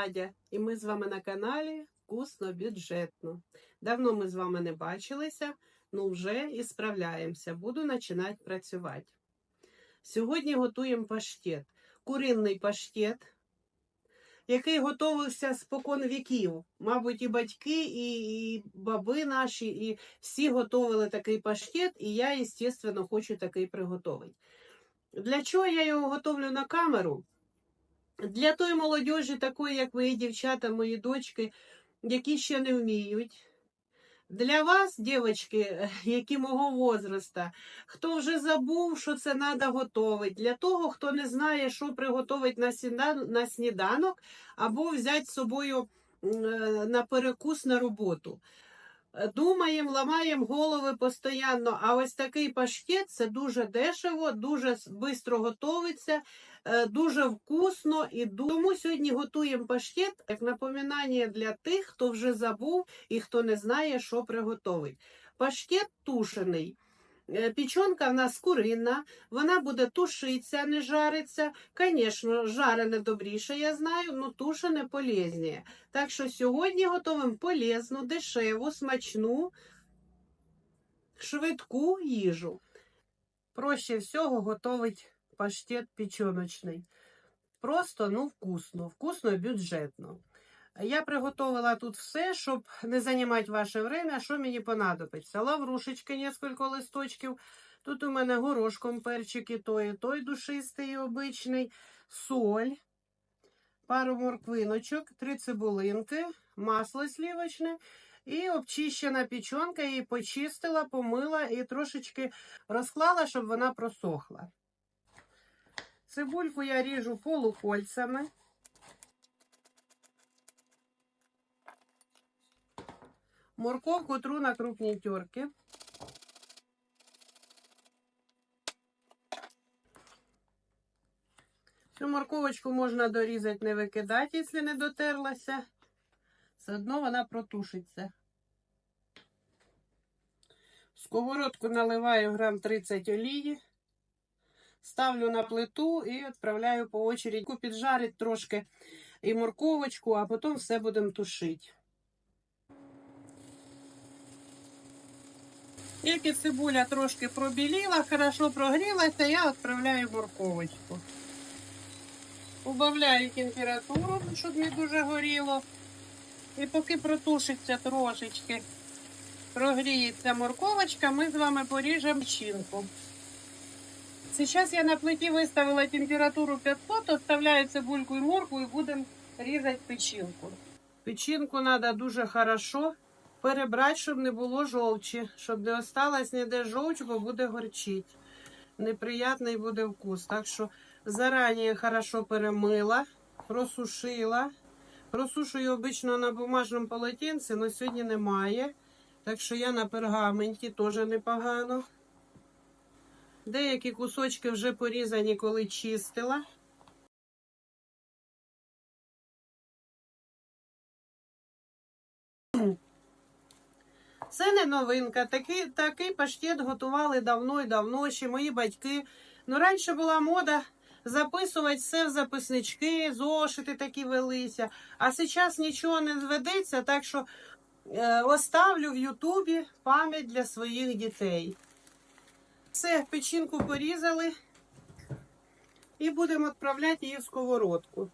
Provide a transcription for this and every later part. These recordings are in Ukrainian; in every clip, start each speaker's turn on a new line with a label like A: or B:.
A: Надя, і ми з вами на каналі Вкусно бюджетно. Давно ми з вами не бачилися, ну вже і справляємося. Буду починати працювати. Сьогодні готуємо паштет. Куринний паштет, який готувався спокон віків. Мабуть, і батьки, і, і баби наші, і всі готували такий паштет, і я, звісно, хочу такий приготувати. Для чого я його готовлю на камеру? Для тої молодіжі, такої, як ви, дівчата, мої дочки, які ще не вміють. Для вас, дівчатки, які мого возраста, хто вже забув, що це треба готувати, для того, хто не знає, що приготувати на, сніданок, або взяти з собою е, на перекус на роботу. Е, Думаємо, ламаємо голови постійно, а ось такий паштет це дуже дешево, дуже швидко готується, е, дуже вкусно і тому сьогодні готуємо паштет як напоминання для тих, хто вже забув і хто не знає, що приготовить. Паштет тушений. Е, Пічонка в нас куринна, вона буде тушитися, не жариться. Звісно, жарене добріше, я знаю, але тушене полезніше. Так що сьогодні готуємо полезну, дешеву, смачну, швидку їжу. Проще всього готувати паштет печіночний. Просто, ну, вкусно, вкусно і бюджетно. Я приготувала тут все, щоб не займати ваше время, що мені понадобиться. Лаврушечки, несколько листочків. Тут у мене горошком перчик і той, і той душистий, обичний, соль, пару морквиночок, три цибулинки, масло слівочне і обчищена печінка, її почистила, помила і трошечки розклала, щоб вона просохла. Цибульку я ріжу полукольцями. Морковку тру на крупній терки. Цю морковочку можна дорізати, не викидати, якщо не дотерлася. Все одно вона протушиться. В сковородку наливаю грам 30 олії. Ставлю на плиту і відправляю по очереді. Піджарить трошки і морковочку, а потім все будемо тушити. Тільки цибуля трошки пробіліла, хорошо прогрілася, я відправляю морковочку. Убавляю температуру, щоб не дуже горіло. І поки протушиться трошечки, прогріється морковочка, ми з вами поріжемо чинку. Сейчас я на плиті виставила температуру 500, оставляю цибульку і моркву і будемо різати печінку. Печінку треба дуже хорошо перебрати, щоб не було жовчі, щоб не осталось ніде жовч, бо буде горчить. Неприятний буде вкус. Так що зарані хорошо перемила, просушила. Просушую обично на бумажному полотенці, але сьогодні немає. Так що я на пергаменті теж непогано. Деякі кусочки вже порізані, коли чистила. Це не новинка. Такий, такий паштет готували давно і давно, ще мої батьки. Ну, раніше була мода записувати все в записнички, зошити такі велися. А зараз нічого не ведеться, так що е, оставлю в Ютубі пам'ять для своїх дітей. Все, печінку порізали і будемо відправляти її в сковородку.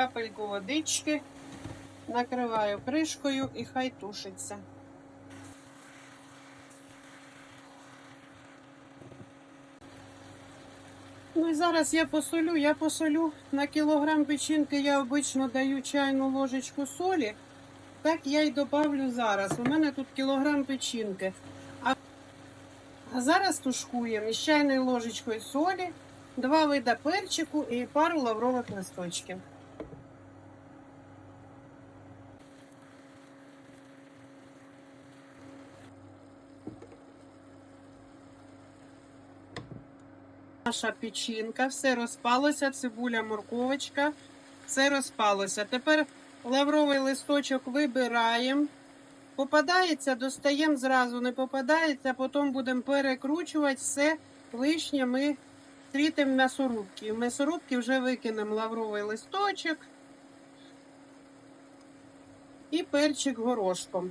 A: Капельку водички, накриваю кришкою і хай тушиться. Ну і зараз я посолю, я посолю на кілограм печінки я обично даю чайну ложечку солі. Так я й добавлю зараз. У мене тут кілограм печінки. А, зараз тушкуємо із чайною ложечкою солі, два вида перчику і пару лаврових листочків. Наша печінка, все розпалося, цибуля, морковочка, все розпалося. Тепер лавровий листочок вибираємо, Попадається, достаємо зразу, не попадається, потім будемо перекручувати все лишнє ми трітимо м'ясорубки. В м'ясорубки вже викинемо лавровий листочок і перчик горошком.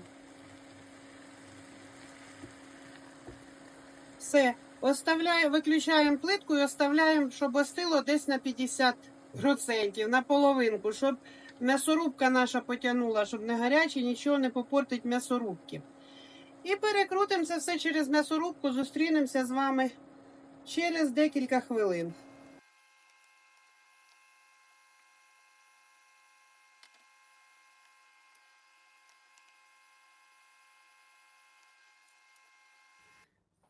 A: Все, оставляємо, виключаємо плитку і оставляємо, щоб остило десь на 50%, на половинку, щоб м'ясорубка наша потягнула, щоб не гаряче, нічого не попортить м'ясорубки. І перекрутимо це все через м'ясорубку, зустрінемося з вами через декілька хвилин.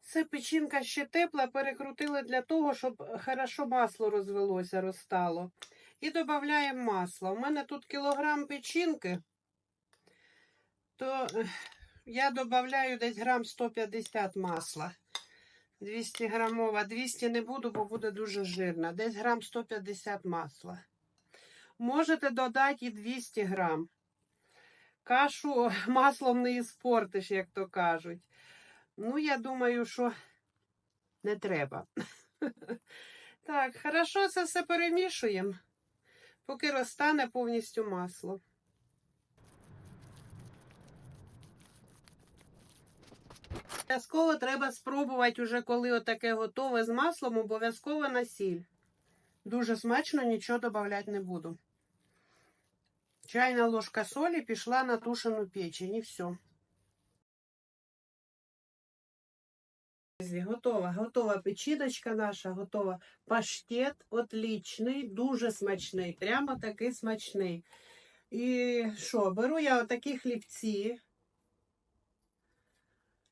A: Це печінка ще тепла, перекрутили для того, щоб хорошо масло розвелося, розстало. І додаємо масло. У мене тут кілограм печінки, то я додаю десь грам 150 масла. 200 грамова. 200 не буду, бо буде дуже жирна. Десь грам 150 масла. Можете додати і 200 грам. Кашу маслом не іспортиш, як то кажуть. Ну, я думаю, що не треба. Так, хорошо це все перемішуємо, поки розтане повністю масло. Обов'язково треба спробувати, уже коли отаке готове з маслом, обов'язково на сіль. Дуже смачно, нічого додавати не буду. Чайна ложка солі пішла на тушену печень і все. Готова, готова печіночка наша, готова. Паштет отлічний, дуже смачний, прямо такий смачний. І що, беру я отакі хлібці.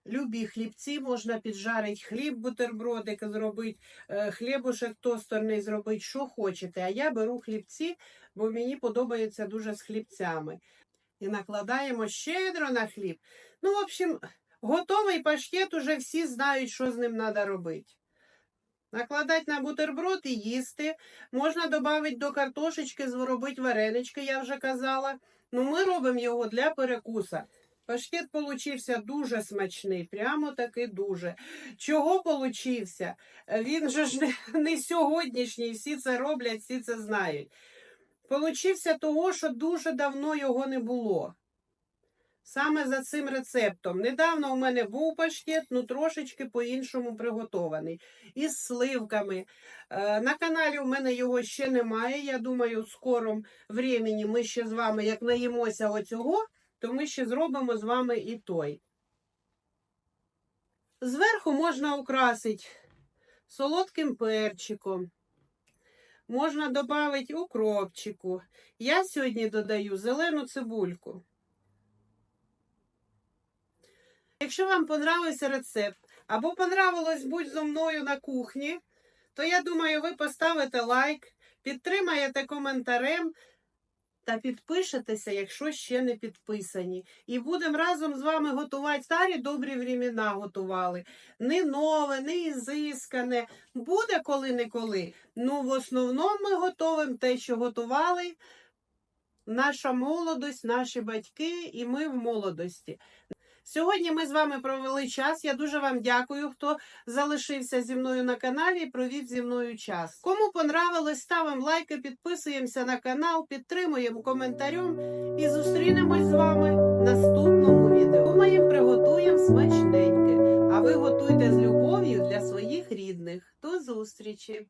A: Любі хлібці, можна піджарити хліб, бутербродик зробити, е, хлібушек тостерний зробити, що хочете. А я беру хлібці, бо мені подобається дуже з хлібцями. І накладаємо щедро на хліб. Ну, в общем, готовий паштет уже всі знають, що з ним треба робити. Накладати на бутерброд і їсти. Можна додати до картошечки, зробити варенички, я вже казала. Ну, ми робимо його для перекуса. Паштет получився дуже смачний, прямо таки дуже. Чого получився? Він же ж не, не сьогоднішній, всі це роблять, всі це знають. Получився того, що дуже давно його не було. Саме за цим рецептом. Недавно у мене був паштет, ну трошечки по-іншому приготований. Із сливками. Е, На каналі у мене його ще немає. Я думаю, в скорому времені ми ще з вами, як наїмося оцього, то ми ще зробимо з вами і той. Зверху можна украсити солодким перчиком. Можна додати укропчику. Я сьогодні додаю зелену цибульку. Якщо вам понравився рецепт, або понравилось будь зо мною на кухні, то я думаю, ви поставите лайк, підтримаєте коментарем та підпишетеся, якщо ще не підписані. І будемо разом з вами готувати старі добрі времена готували. Не нове, не ізискане. Буде коли-неколи. Ну, в основному ми готуємо те, що готували. Наша молодость, наші батьки, і ми в молодості. Сьогодні ми з вами провели час. Я дуже вам дякую, хто залишився зі мною на каналі і провів зі мною час. Кому понравилось, ставимо лайки, підписуємося на канал, підтримуємо коментарем і зустрінемось з вами в наступному відео. Думаємо, приготуємо смачненьке. А ви готуйте з любов'ю для своїх рідних. До зустрічі!